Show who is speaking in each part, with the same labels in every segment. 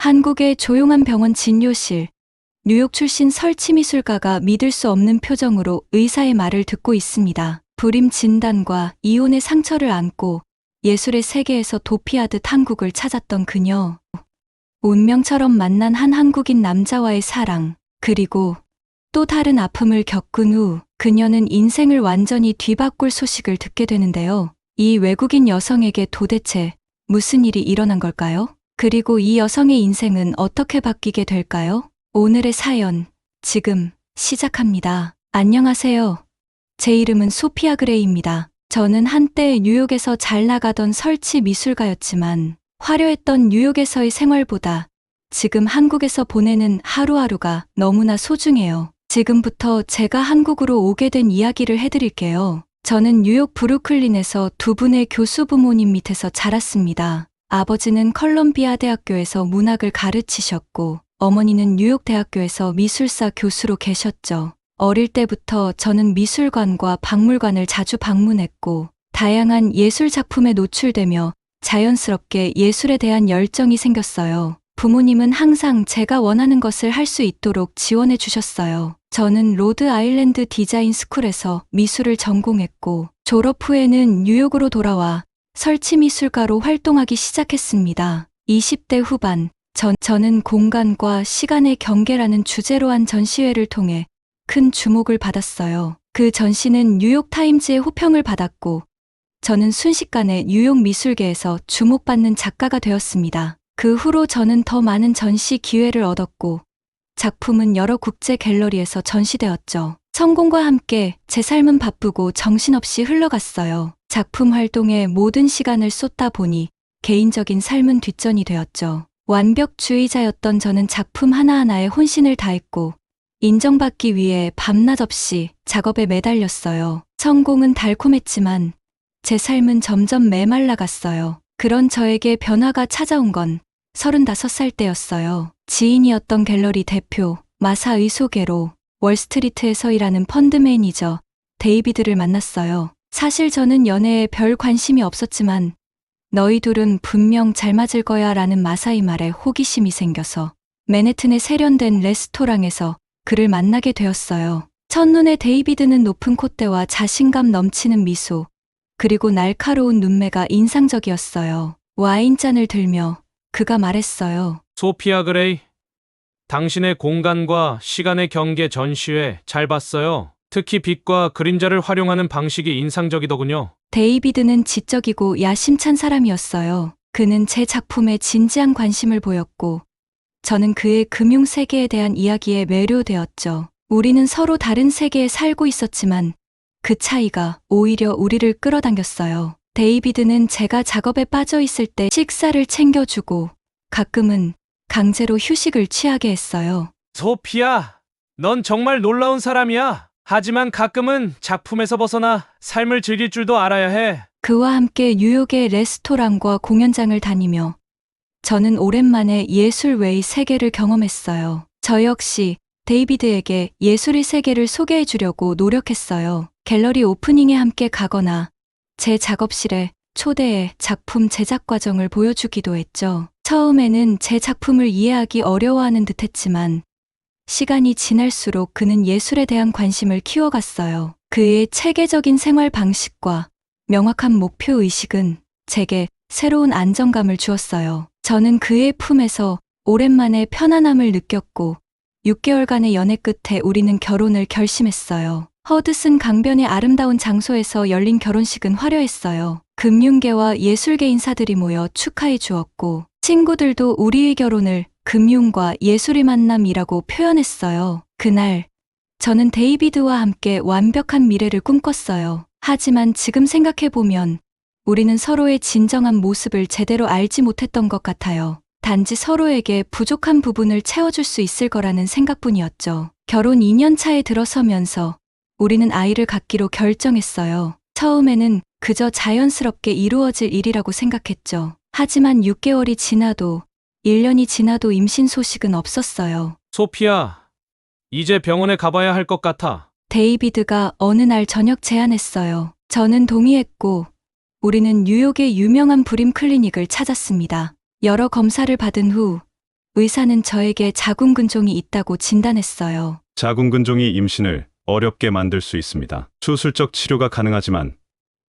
Speaker 1: 한국의 조용한 병원 진료실. 뉴욕 출신 설치미술가가 믿을 수 없는 표정으로 의사의 말을 듣고 있습니다. 불임 진단과 이혼의 상처를 안고 예술의 세계에서 도피하듯 한국을 찾았던 그녀. 운명처럼 만난 한 한국인 남자와의 사랑, 그리고 또 다른 아픔을 겪은 후 그녀는 인생을 완전히 뒤바꿀 소식을 듣게 되는데요. 이 외국인 여성에게 도대체 무슨 일이 일어난 걸까요? 그리고 이 여성의 인생은 어떻게 바뀌게 될까요? 오늘의 사연, 지금 시작합니다. 안녕하세요. 제 이름은 소피아 그레이입니다. 저는 한때 뉴욕에서 잘 나가던 설치 미술가였지만 화려했던 뉴욕에서의 생활보다 지금 한국에서 보내는 하루하루가 너무나 소중해요. 지금부터 제가 한국으로 오게 된 이야기를 해드릴게요. 저는 뉴욕 브루클린에서 두 분의 교수 부모님 밑에서 자랐습니다. 아버지는 컬럼비아 대학교에서 문학을 가르치셨고, 어머니는 뉴욕 대학교에서 미술사 교수로 계셨죠. 어릴 때부터 저는 미술관과 박물관을 자주 방문했고, 다양한 예술 작품에 노출되며 자연스럽게 예술에 대한 열정이 생겼어요. 부모님은 항상 제가 원하는 것을 할 수 있도록 지원해 주셨어요. 저는 로드 아일랜드 디자인 스쿨에서 미술을 전공했고, 졸업 후에는 뉴욕으로 돌아와 설치 미술가로 활동하기 시작했습니다. 20대 후반, 전, 저는 공간과 시간의 경계라는 주제로 한 전시회를 통해 큰 주목을 받았어요. 그 전시는 뉴욕 타임즈의 호평을 받았고, 저는 순식간에 뉴욕 미술계에서 주목받는 작가가 되었습니다. 그 후로 저는 더 많은 전시 기회를 얻었고, 작품은 여러 국제 갤러리에서 전시되었죠. 성공과 함께 제 삶은 바쁘고 정신없이 흘러갔어요. 작품 활동에 모든 시간을 쏟다 보니 개인적인 삶은 뒷전이 되었죠. 완벽주의자였던 저는 작품 하나하나에 혼신을 다했고, 인정받기 위해 밤낮 없이 작업에 매달렸어요. 성공은 달콤했지만 제 삶은 점점 메말라갔어요. 그런 저에게 변화가 찾아온 건 35살 때였어요. 지인이었던 갤러리 대표 마사의 소개로 월스트리트에서 일하는 펀드 매니저 데이비드를 만났어요. 사실 저는 연애에 별 관심이 없었지만 너희 둘은 분명 잘 맞을 거야 라는 마사의 말에 호기심이 생겨서 맨해튼의 세련된 레스토랑에서 그를 만나게 되었어요. 첫눈에 데이비드는 높은 콧대와 자신감 넘치는 미소, 그리고 날카로운 눈매가 인상적이었어요. 와인잔을 들며 그가 말했어요.
Speaker 2: 소피아 그레이. 당신의 공간과 시간의 경계 전시회 잘 봤어요. 특히 빛과 그림자를 활용하는 방식이 인상적이더군요.
Speaker 1: 데이비드는 지적이고 야심찬 사람이었어요. 그는 제 작품에 진지한 관심을 보였고, 저는 그의 금융 세계에 대한 이야기에 매료되었죠. 우리는 서로 다른 세계에 살고 있었지만, 그 차이가 오히려 우리를 끌어당겼어요. 데이비드는 제가 작업에 빠져 있을 때 식사를 챙겨주고, 가끔은 강제로 휴식을 취하게 했어요.
Speaker 2: 소피아, 넌 정말 놀라운 사람이야. 하지만 가끔은 작품에서 벗어나 삶을 즐길 줄도 알아야 해.
Speaker 1: 그와 함께 뉴욕의 레스토랑과 공연장을 다니며 저는 오랜만에 예술 외의 세계를 경험했어요. 저 역시 데이비드에게 예술의 세계를 소개해 주려고 노력했어요. 갤러리 오프닝에 함께 가거나 제 작업실에 초대해 작품 제작 과정을 보여주기도 했죠. 처음에는 제 작품을 이해하기 어려워하는 듯 했지만 시간이 지날수록 그는 예술에 대한 관심을 키워갔어요. 그의 체계적인 생활 방식과 명확한 목표 의식은 제게 새로운 안정감을 주었어요. 저는 그의 품에서 오랜만에 편안함을 느꼈고 6개월간의 연애 끝에 우리는 결혼을 결심했어요. 허드슨 강변의 아름다운 장소에서 열린 결혼식은 화려했어요. 금융계와 예술계 인사들이 모여 축하해 주었고 친구들도 우리의 결혼을 금융과 예술의 만남이라고 표현했어요. 그날 저는 데이비드와 함께 완벽한 미래를 꿈꿨어요. 하지만 지금 생각해보면 우리는 서로의 진정한 모습을 제대로 알지 못했던 것 같아요. 단지 서로에게 부족한 부분을 채워줄 수 있을 거라는 생각뿐이었죠. 결혼 2년 차에 들어서면서 우리는 아이를 갖기로 결정했어요. 처음에는 그저 자연스럽게 이루어질 일이라고 생각했죠. 하지만 6개월이 지나도 1년이 지나도 임신 소식은 없었어요.
Speaker 2: 소피아, 이제 병원에 가봐야 할 것 같아.
Speaker 1: 데이비드가 어느 날 저녁 제안했어요. 저는 동의했고, 우리는 뉴욕의 유명한 불임 클리닉을 찾았습니다. 여러 검사를 받은 후, 의사는 저에게 자궁근종이 있다고 진단했어요.
Speaker 3: 자궁근종이 임신을 어렵게 만들 수 있습니다. 수술적 치료가 가능하지만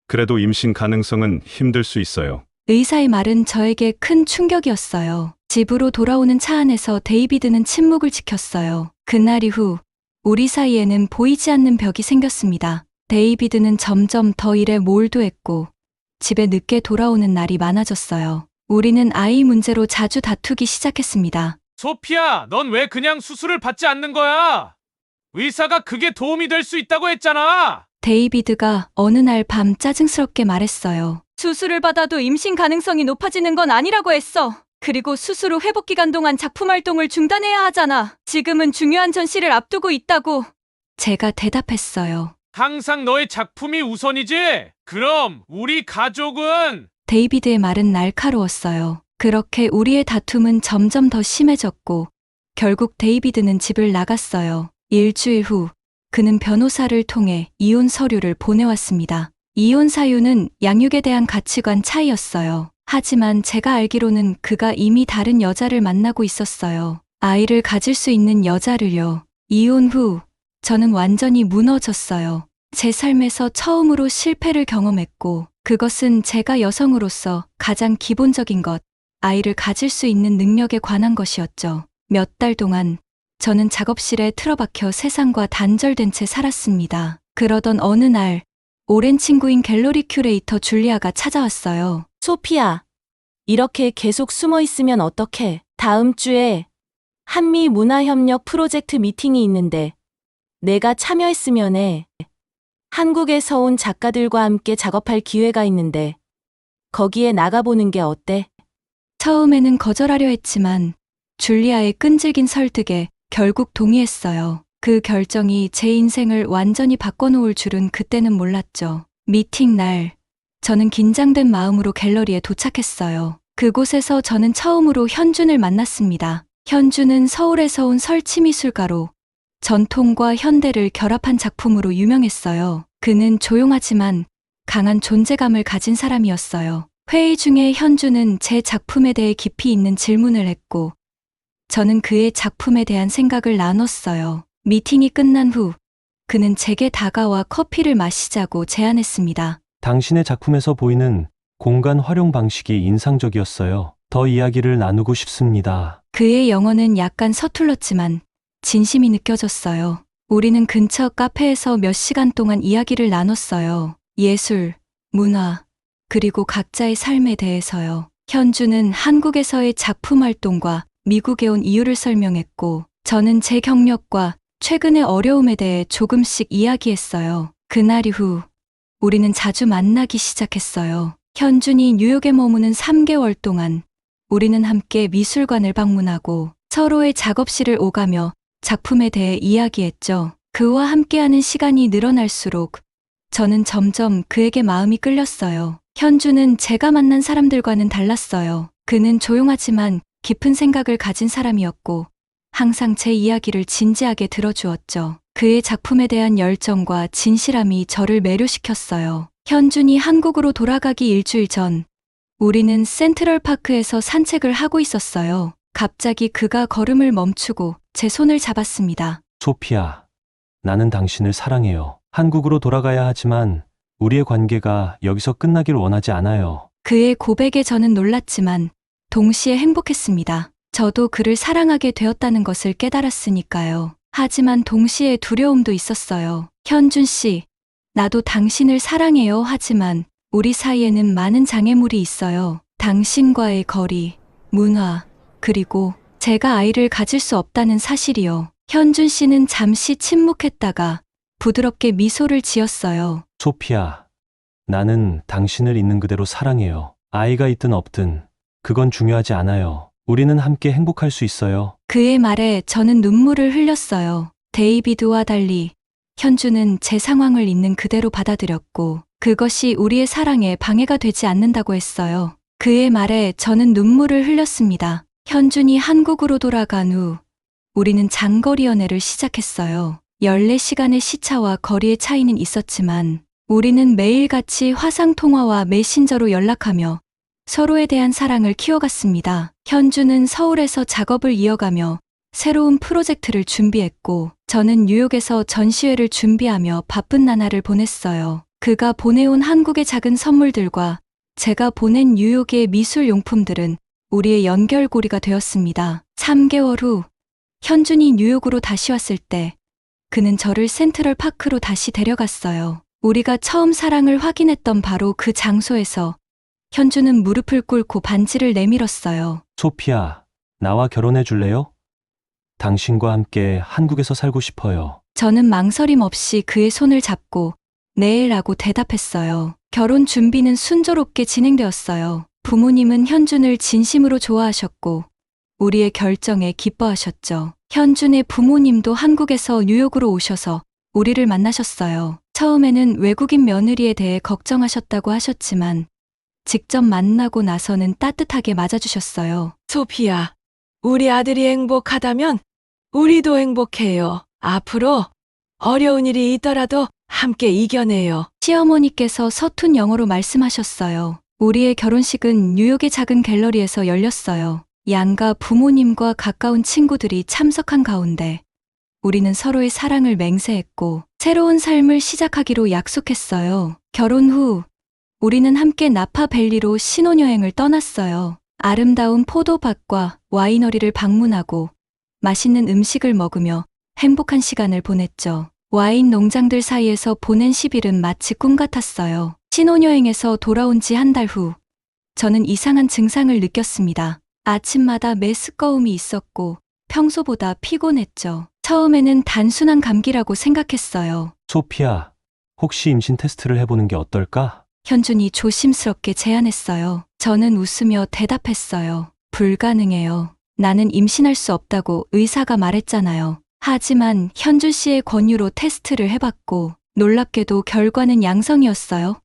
Speaker 3: 그래도 임신 가능성은 힘들 수 있어요.
Speaker 1: 의사의 말은 저에게 큰 충격이었어요. 집으로 돌아오는 차 안에서 데이비드는 침묵을 지켰어요. 그날 이후 우리 사이에는 보이지 않는 벽이 생겼습니다. 데이비드는 점점 더 일에 몰두했고 집에 늦게 돌아오는 날이 많아졌어요. 우리는 아이 문제로 자주 다투기 시작했습니다.
Speaker 2: 소피야, 넌 왜 그냥 수술을 받지 않는 거야? 의사가 그게 도움이 될 수 있다고 했잖아.
Speaker 1: 데이비드가 어느 날 밤 짜증스럽게 말했어요. 수술을 받아도 임신 가능성이 높아지는 건 아니라고 했어. 그리고 수술 후 회복 기간 동안 작품 활동을 중단해야 하잖아. 지금은 중요한 전시를 앞두고 있다고. 제가 대답했어요.
Speaker 2: 항상 너의 작품이 우선이지? 그럼 우리 가족은
Speaker 1: 데이비드의 말은 날카로웠어요. 그렇게 우리의 다툼은 점점 더 심해졌고, 결국 데이비드는 집을 나갔어요. 일주일 후, 그는 변호사를 통해 이혼 서류를 보내왔습니다. 이혼 사유는 양육에 대한 가치관 차이였어요. 하지만 제가 알기로는 그가 이미 다른 여자를 만나고 있었어요. 아이를 가질 수 있는 여자를요. 이혼 후, 저는 완전히 무너졌어요. 제 삶에서 처음으로 실패를 경험했고, 그것은 제가 여성으로서 가장 기본적인 것, 아이를 가질 수 있는 능력에 관한 것이었죠. 몇 달 동안 저는 작업실에 틀어박혀 세상과 단절된 채 살았습니다. 그러던 어느 날, 오랜 친구인 갤러리 큐레이터 줄리아가 찾아왔어요.
Speaker 4: 소피야, 이렇게 계속 숨어 있으면 어떡해? 다음 주에 한미 문화협력 프로젝트 미팅이 있는데 내가 참여했으면 해. 한국에서 온 작가들과 함께 작업할 기회가 있는데 거기에 나가보는 게 어때?
Speaker 1: 처음에는 거절하려 했지만 줄리아의 끈질긴 설득에 결국 동의했어요. 그 결정이 제 인생을 완전히 바꿔놓을 줄은 그때는 몰랐죠. 미팅 날, 저는 긴장된 마음으로 갤러리에 도착했어요. 그곳에서 저는 처음으로 현준을 만났습니다. 현준은 서울에서 온 설치미술가로 전통과 현대를 결합한 작품으로 유명했어요. 그는 조용하지만 강한 존재감을 가진 사람이었어요. 회의 중에 현주는 제 작품에 대해 깊이 있는 질문을 했고, 저는 그의 작품에 대한 생각을 나눴어요. 미팅이 끝난 후, 그는 제게 다가와 커피를 마시자고 제안했습니다.
Speaker 5: 당신의 작품에서 보이는 공간 활용 방식이 인상적이었어요. 더 이야기를 나누고 싶습니다.
Speaker 1: 그의 영어는 약간 서툴렀지만 진심이 느껴졌어요. 우리는 근처 카페에서 몇 시간 동안 이야기를 나눴어요. 예술, 문화, 그리고 각자의 삶에 대해서요. 현주는 한국에서의 작품 활동과 미국에 온 이유를 설명했고, 저는 제 경력과 최근의 어려움에 대해 조금씩 이야기했어요. 그날 이후 우리는 자주 만나기 시작했어요. 현준이 뉴욕에 머무는 3개월 동안 우리는 함께 미술관을 방문하고 서로의 작업실을 오가며 작품에 대해 이야기했죠. 그와 함께하는 시간이 늘어날수록 저는 점점 그에게 마음이 끌렸어요. 현주는 제가 만난 사람들과는 달랐어요. 그는 조용하지만 깊은 생각을 가진 사람이었고 항상 제 이야기를 진지하게 들어주었죠. 그의 작품에 대한 열정과 진실함이 저를 매료시켰어요. 현준이 한국으로 돌아가기 일주일 전, 우리는 센트럴 파크에서 산책을 하고 있었어요. 갑자기 그가 걸음을 멈추고 제 손을 잡았습니다.
Speaker 5: 소피아, 나는 당신을 사랑해요. 한국으로 돌아가야 하지만 우리의 관계가 여기서 끝나길 원하지 않아요.
Speaker 1: 그의 고백에 저는 놀랐지만 동시에 행복했습니다. 저도 그를 사랑하게 되었다는 것을 깨달았으니까요. 하지만 동시에 두려움도 있었어요. 현준 씨, 나도 당신을 사랑해요. 하지만 우리 사이에는 많은 장애물이 있어요. 당신과의 거리, 문화, 그리고 제가 아이를 가질 수 없다는 사실이요. 현준 씨는 잠시 침묵했다가 부드럽게 미소를 지었어요.
Speaker 5: 소피아, 나는 당신을 있는 그대로 사랑해요. 아이가 있든 없든 그건 중요하지 않아요. 우리는 함께 행복할 수 있어요.
Speaker 1: 그의 말에 저는 눈물을 흘렸어요. 데이비드와 달리 현주는 제 상황을 있는 그대로 받아들였고 그것이 우리의 사랑에 방해가 되지 않는다고 했어요. 그의 말에 저는 눈물을 흘렸습니다. 현준이 한국으로 돌아간 후 우리는 장거리 연애를 시작했어요. 14시간의 시차와 거리의 차이는 있었지만 우리는 매일같이 화상통화와 메신저로 연락하며 서로에 대한 사랑을 키워갔습니다. 현주는 서울에서 작업을 이어가며 새로운 프로젝트를 준비했고, 저는 뉴욕에서 전시회를 준비하며 바쁜 나날을 보냈어요. 그가 보내온 한국의 작은 선물들과 제가 보낸 뉴욕의 미술 용품들은 우리의 연결고리가 되었습니다. 3개월 후, 현준이 뉴욕으로 다시 왔을 때, 그는 저를 센트럴 파크로 다시 데려갔어요. 우리가 처음 사랑을 확인했던 바로 그 장소에서 현주는 무릎을 꿇고 반지를 내밀었어요.
Speaker 5: 소피아, 나와 결혼해 줄래요? 당신과 함께 한국에서 살고 싶어요.
Speaker 1: 저는 망설임 없이 그의 손을 잡고 네라고 대답했어요. 결혼 준비는 순조롭게 진행되었어요. 부모님은 현준을 진심으로 좋아하셨고 우리의 결정에 기뻐하셨죠. 현준의 부모님도 한국에서 뉴욕으로 오셔서 우리를 만나셨어요. 처음에는 외국인 며느리에 대해 걱정하셨다고 하셨지만 직접 만나고 나서는 따뜻하게 맞아주셨어요.
Speaker 6: 소피야, 우리 아들이 행복하다면 우리도 행복해요. 앞으로 어려운 일이 있더라도 함께 이겨내요.
Speaker 1: 시어머니께서 서툰 영어로 말씀하셨어요. 우리의 결혼식은 뉴욕의 작은 갤러리에서 열렸어요. 양가 부모님과 가까운 친구들이 참석한 가운데 우리는 서로의 사랑을 맹세했고 새로운 삶을 시작하기로 약속했어요. 결혼 후 우리는 함께 나파밸리로 신혼여행을 떠났어요. 아름다운 포도밭과 와이너리를 방문하고 맛있는 음식을 먹으며 행복한 시간을 보냈죠. 와인 농장들 사이에서 보낸 10일은 마치 꿈 같았어요. 신혼여행에서 돌아온 지 한 달 후, 저는 이상한 증상을 느꼈습니다. 아침마다 메스꺼움이 있었고, 평소보다 피곤했죠. 처음에는 단순한 감기라고 생각했어요.
Speaker 5: 소피아, 혹시 임신 테스트를 해보는 게 어떨까?
Speaker 1: 현준이 조심스럽게 제안했어요. 저는 웃으며 대답했어요. 불가능해요. 나는 임신할 수 없다고 의사가 말했잖아요. 하지만 현준 씨의 권유로 테스트를 해봤고 놀랍게도 결과는 양성이었어요.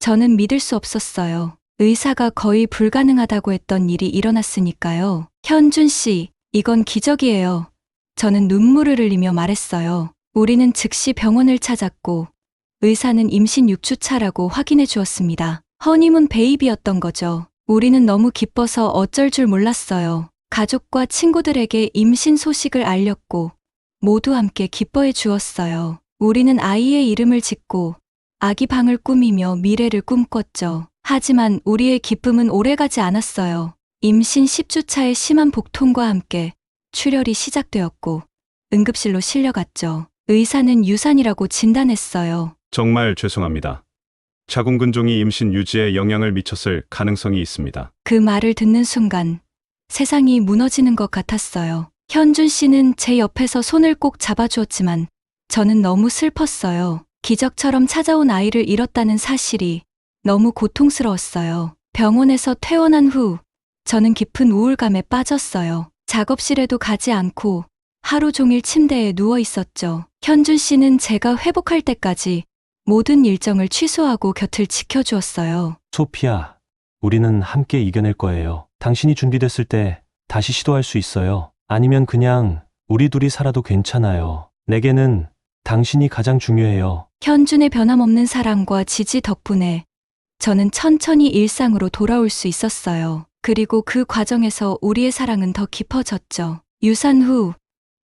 Speaker 1: 저는 믿을 수 없었어요. 의사가 거의 불가능하다고 했던 일이 일어났으니까요. 현준 씨, 이건 기적이에요. 저는 눈물을 흘리며 말했어요. 우리는 즉시 병원을 찾았고 의사는 임신 6주차라고 확인해 주었습니다. 허니문 베이비였던 거죠. 우리는 너무 기뻐서 어쩔 줄 몰랐어요. 가족과 친구들에게 임신 소식을 알렸고 모두 함께 기뻐해 주었어요. 우리는 아이의 이름을 짓고 아기 방을 꾸미며 미래를 꿈꿨죠. 하지만 우리의 기쁨은 오래가지 않았어요. 임신 10주차의 심한 복통과 함께 출혈이 시작되었고 응급실로 실려갔죠. 의사는 유산이라고 진단했어요.
Speaker 3: 정말 죄송합니다. 자궁근종이 임신 유지에 영향을 미쳤을 가능성이 있습니다.
Speaker 1: 그 말을 듣는 순간 세상이 무너지는 것 같았어요. 현준 씨는 제 옆에서 손을 꼭 잡아주었지만 저는 너무 슬펐어요. 기적처럼 찾아온 아이를 잃었다는 사실이 너무 고통스러웠어요. 병원에서 퇴원한 후 저는 깊은 우울감에 빠졌어요. 작업실에도 가지 않고 하루 종일 침대에 누워 있었죠. 현준 씨는 제가 회복할 때까지 모든 일정을 취소하고 곁을 지켜주었어요.
Speaker 5: 소피아, 우리는 함께 이겨낼 거예요. 당신이 준비됐을 때 다시 시도할 수 있어요. 아니면 그냥 우리 둘이 살아도 괜찮아요. 내게는 당신이 가장 중요해요.
Speaker 1: 현준의 변함없는 사랑과 지지 덕분에 저는 천천히 일상으로 돌아올 수 있었어요. 그리고 그 과정에서 우리의 사랑은 더 깊어졌죠. 유산 후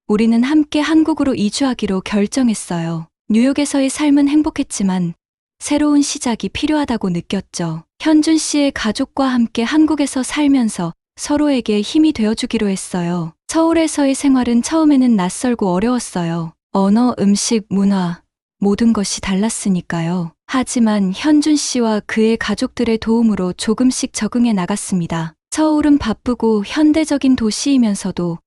Speaker 1: 우리는 함께 한국으로 이주하기로 결정했어요. 뉴욕에서의 삶은 행복했지만 새로운 시작이 필요하다고 느꼈죠. 현준 씨의 가족과 함께 한국에서 살면서 서로에게 힘이 되어주기로 했어요. 서울에서의 생활은 처음에는 낯설고 어려웠어요. 언어, 음식, 문화, 모든 것이 달랐으니까요. 하지만 현준 씨와 그의 가족들의 도움으로 조금씩 적응해 나갔습니다. 서울은 바쁘고 현대적인 도시이면서도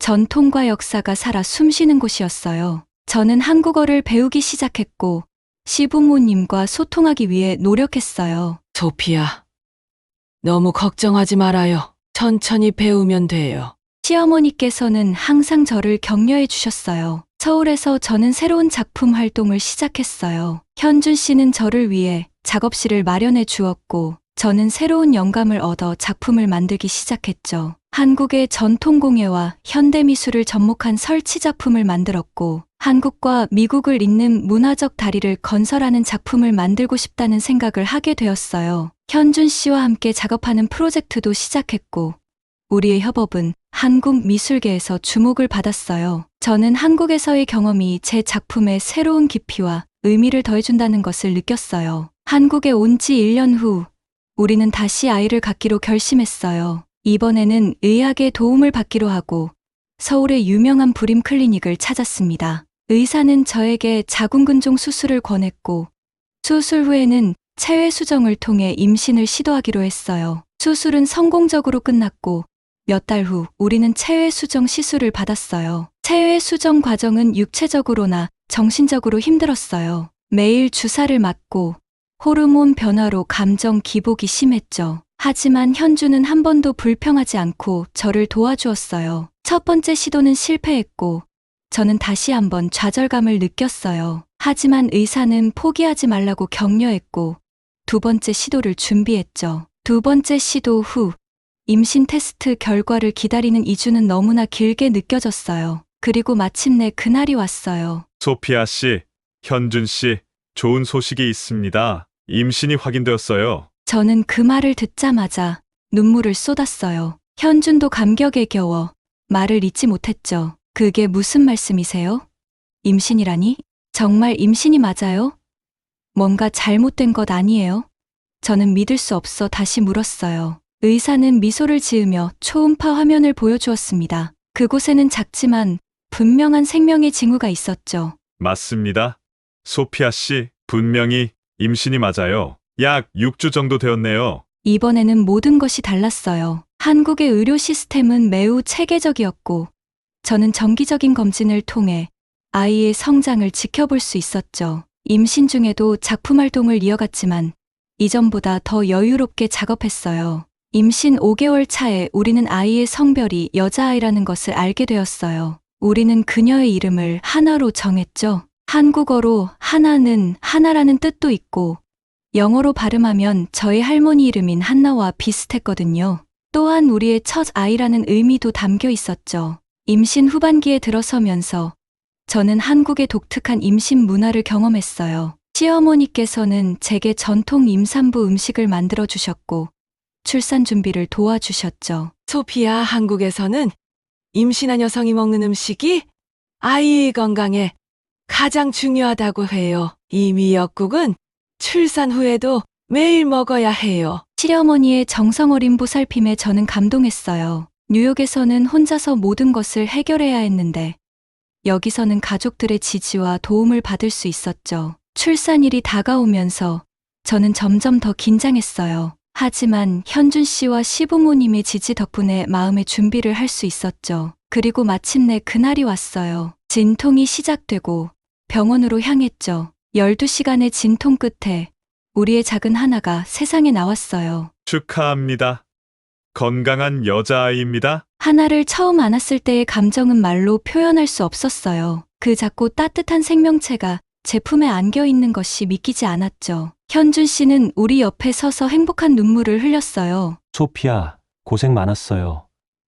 Speaker 1: 전통과 역사가 살아 숨쉬는 곳이었어요. 저는 한국어를 배우기 시작했고 시부모님과 소통하기 위해 노력했어요.
Speaker 6: 소피야, 너무 걱정하지 말아요. 천천히 배우면 돼요.
Speaker 1: 시어머니께서는 항상 저를 격려해 주셨어요. 서울에서 저는 새로운 작품 활동을 시작했어요. 현준 씨는 저를 위해 작업실을 마련해 주었고, 저는 새로운 영감을 얻어 작품을 만들기 시작했죠. 한국의 전통 공예와 현대 미술을 접목한 설치 작품을 만들었고, 한국과 미국을 잇는 문화적 다리를 건설하는 작품을 만들고 싶다는 생각을 하게 되었어요. 현준 씨와 함께 작업하는 프로젝트도 시작했고, 우리의 협업은 한국 미술계에서 주목을 받았어요. 저는 한국에서의 경험이 제 작품에 새로운 깊이와 의미를 더해준다는 것을 느꼈어요. 한국에 온 지 1년 후, 우리는 다시 아이를 갖기로 결심했어요. 이번에는 의학의 도움을 받기로 하고, 서울의 유명한 불임 클리닉을 찾았습니다. 의사는 저에게 자궁근종 수술을 권했고, 수술 후에는 체외 수정을 통해 임신을 시도하기로 했어요. 수술은 성공적으로 끝났고, 몇 달 후 우리는 체외 수정 시술을 받았어요. 체외 수정 과정은 육체적으로나 정신적으로 힘들었어요. 매일 주사를 맞고 호르몬 변화로 감정 기복이 심했죠. 하지만 현주는 한 번도 불평하지 않고 저를 도와주었어요. 첫 번째 시도는 실패했고 저는 다시 한번 좌절감을 느꼈어요. 하지만 의사는 포기하지 말라고 격려했고 두 번째 시도를 준비했죠. 두 번째 시도 후 임신 테스트 결과를 기다리는 2주는 너무나 길게 느껴졌어요. 그리고 마침내 그날이 왔어요.
Speaker 3: 소피아 씨, 현준 씨, 좋은 소식이 있습니다. 임신이 확인되었어요.
Speaker 1: 저는 그 말을 듣자마자 눈물을 쏟았어요. 현준도 감격에 겨워 말을 잇지 못했죠. 그게 무슨 말씀이세요? 임신이라니? 정말 임신이 맞아요? 뭔가 잘못된 것 아니에요? 저는 믿을 수 없어 다시 물었어요. 의사는 미소를 지으며 초음파 화면을 보여주었습니다. 그곳에는 작지만 분명한 생명의 징후가 있었죠.
Speaker 3: 맞습니다. 소피아 씨, 분명히 임신이 맞아요. 약 6주 정도 되었네요.
Speaker 1: 이번에는 모든 것이 달랐어요. 한국의 의료 시스템은 매우 체계적이었고, 저는 정기적인 검진을 통해 아이의 성장을 지켜볼 수 있었죠. 임신 중에도 작품 활동을 이어갔지만, 이전보다 더 여유롭게 작업했어요. 임신 5개월 차에 우리는 아이의 성별이 여자아이라는 것을 알게 되었어요. 우리는 그녀의 이름을 하나로 정했죠. 한국어로 하나는 하나라는 뜻도 있고, 영어로 발음하면 저희 할머니 이름인 한나와 비슷했거든요. 또한 우리의 첫 아이라는 의미도 담겨 있었죠. 임신 후반기에 들어서면서 저는 한국의 독특한 임신 문화를 경험했어요. 시어머니께서는 제게 전통 임산부 음식을 만들어 주셨고 출산 준비를 도와주셨죠.
Speaker 6: 소피아, 한국에서는 임신한 여성이 먹는 음식이 아이의 건강에 가장 중요하다고 해요. 이 미역국은 출산 후에도 매일 먹어야 해요.
Speaker 1: 시어머니의 정성 어린 보살핌에 저는 감동했어요. 뉴욕에서는 혼자서 모든 것을 해결해야 했는데 여기서는 가족들의 지지와 도움을 받을 수 있었죠. 출산일이 다가오면서 저는 점점 더 긴장했어요. 하지만 현준 씨와 시부모님의 지지 덕분에 마음의 준비를 할 수 있었죠. 그리고 마침내 그날이 왔어요. 진통이 시작되고 병원으로 향했죠. 12시간의 진통 끝에 우리의 작은 하나가 세상에 나왔어요.
Speaker 3: 축하합니다. 건강한 여자아이입니다.
Speaker 1: 하나를 처음 안았을 때의 감정은 말로 표현할 수 없었어요. 그 작고 따뜻한 생명체가 제 품에 안겨 있는 것이 믿기지 않았죠. 현준 씨는 우리 옆에 서서 행복한 눈물을 흘렸어요.
Speaker 5: 소피아, 고생 많았어요.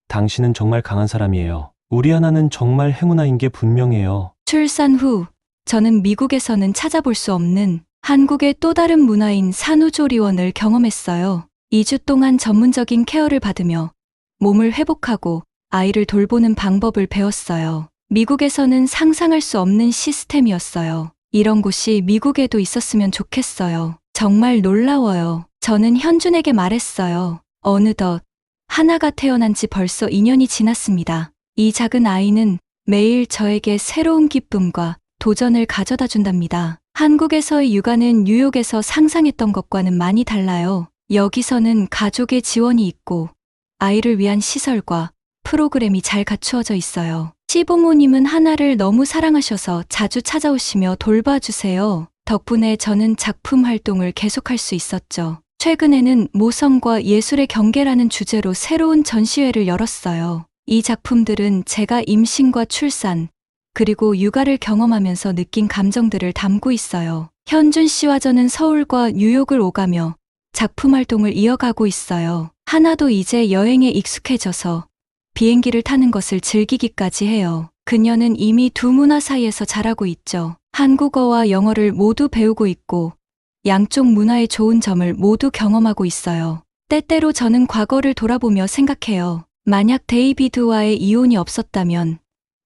Speaker 5: 당신은 정말 강한 사람이에요. 우리 하나는 정말 행운아인 게 분명해요.
Speaker 1: 출산 후 저는 미국에서는 찾아볼 수 없는 한국의 또 다른 문화인 산후조리원을 경험했어요. 2주 동안 전문적인 케어를 받으며 몸을 회복하고 아이를 돌보는 방법을 배웠어요. 미국에서는 상상할 수 없는 시스템이었어요. 이런 곳이 미국에도 있었으면 좋겠어요. 정말 놀라워요. 저는 현준에게 말했어요. 어느덧 하나가 태어난 지 벌써 2년이 지났습니다. 이 작은 아이는 매일 저에게 새로운 기쁨과 도전을 가져다 준답니다. 한국에서의 육아는 뉴욕에서 상상했던 것과는 많이 달라요. 여기서는 가족의 지원이 있고 아이를 위한 시설과 프로그램이 잘 갖추어져 있어요. 시부모님은 하나를 너무 사랑하셔서 자주 찾아오시며 돌봐주세요. 덕분에 저는 작품 활동을 계속할 수 있었죠. 최근에는 모성과 예술의 경계라는 주제로 새로운 전시회를 열었어요. 이 작품들은 제가 임신과 출산, 그리고 육아를 경험하면서 느낀 감정들을 담고 있어요. 현준 씨와 저는 서울과 뉴욕을 오가며 작품 활동을 이어가고 있어요. 하나도 이제 여행에 익숙해져서 비행기를 타는 것을 즐기기까지 해요. 그녀는 이미 두 문화 사이에서 자라고 있죠. 한국어와 영어를 모두 배우고 있고 양쪽 문화의 좋은 점을 모두 경험하고 있어요. 때때로 저는 과거를 돌아보며 생각해요. 만약 데이비드와의 이혼이 없었다면,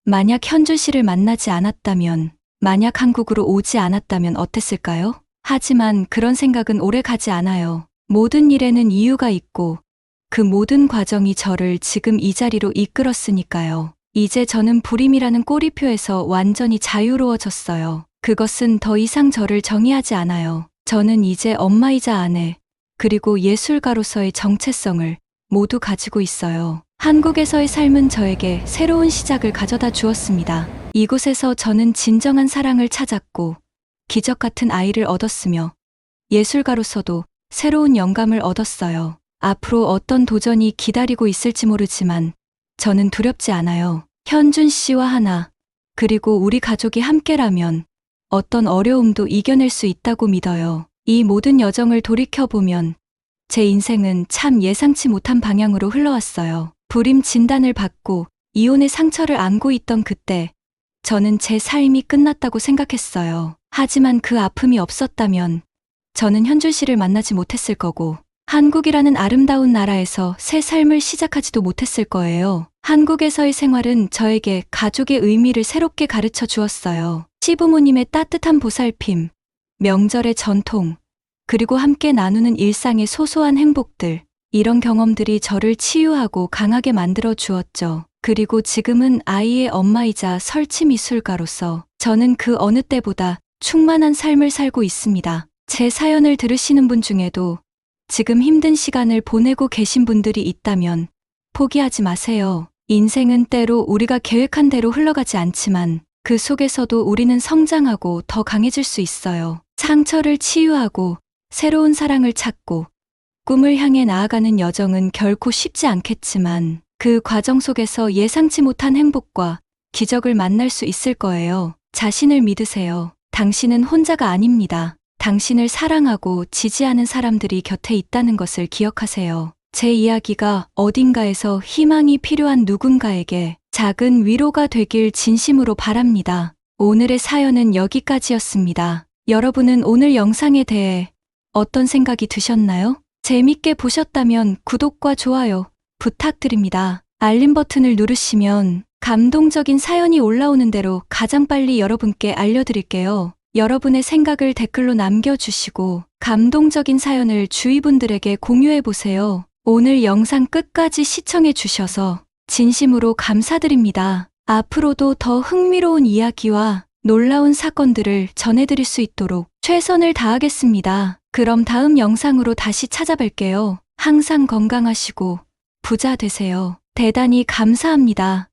Speaker 1: 만약 현주 씨를 만나지 않았다면, 만약 한국으로 오지 않았다면 어땠을까요? 하지만 그런 생각은 오래 가지 않아요. 모든 일에는 이유가 있고, 그 모든 과정이 저를 지금 이 자리로 이끌었으니까요. 이제 저는 불임이라는 꼬리표에서 완전히 자유로워졌어요. 그것은 더 이상 저를 정의하지 않아요. 저는 이제 엄마이자 아내, 그리고 예술가로서의 정체성을 모두 가지고 있어요. 한국에서의 삶은 저에게 새로운 시작을 가져다 주었습니다. 이곳에서 저는 진정한 사랑을 찾았고, 기적 같은 아이를 얻었으며, 예술가로서도 새로운 영감을 얻었어요. 앞으로 어떤 도전이 기다리고 있을지 모르지만, 저는 두렵지 않아요. 현준 씨와 하나, 그리고 우리 가족이 함께라면, 어떤 어려움도 이겨낼 수 있다고 믿어요. 이 모든 여정을 돌이켜보면 제 인생은 참 예상치 못한 방향으로 흘러왔어요. 불임 진단을 받고 이혼의 상처를 안고 있던 그때 저는 제 삶이 끝났다고 생각했어요. 하지만 그 아픔이 없었다면 저는 현준 씨를 만나지 못했을 거고 한국이라는 아름다운 나라에서 새 삶을 시작하지도 못했을 거예요. 한국에서의 생활은 저에게 가족의 의미를 새롭게 가르쳐 주었어요. 시부모님의 따뜻한 보살핌, 명절의 전통, 그리고 함께 나누는 일상의 소소한 행복들, 이런 경험들이 저를 치유하고 강하게 만들어 주었죠. 그리고 지금은 아이의 엄마이자 설치 미술가로서 저는 그 어느 때보다 충만한 삶을 살고 있습니다. 제 사연을 들으시는 분 중에도 지금 힘든 시간을 보내고 계신 분들이 있다면 포기하지 마세요. 인생은 때로 우리가 계획한 대로 흘러가지 않지만 그 속에서도 우리는 성장하고 더 강해질 수 있어요. 상처를 치유하고 새로운 사랑을 찾고 꿈을 향해 나아가는 여정은 결코 쉽지 않겠지만 그 과정 속에서 예상치 못한 행복과 기적을 만날 수 있을 거예요. 자신을 믿으세요. 당신은 혼자가 아닙니다. 당신을 사랑하고 지지하는 사람들이 곁에 있다는 것을 기억하세요. 제 이야기가 어딘가에서 희망이 필요한 누군가에게 작은 위로가 되길 진심으로 바랍니다. 오늘의 사연은 여기까지였습니다. 여러분은 오늘 영상에 대해 어떤 생각이 드셨나요? 재밌게 보셨다면 구독과 좋아요 부탁드립니다. 알림 버튼을 누르시면 감동적인 사연이 올라오는 대로 가장 빨리 여러분께 알려드릴게요. 여러분의 생각을 댓글로 남겨주시고 감동적인 사연을 주위 분들에게 공유해보세요. 오늘 영상 끝까지 시청해주셔서 진심으로 감사드립니다. 앞으로도 더 흥미로운 이야기와 놀라운 사건들을 전해드릴 수 있도록 최선을 다하겠습니다. 그럼 다음 영상으로 다시 찾아뵐게요. 항상 건강하시고 부자 되세요. 대단히 감사합니다.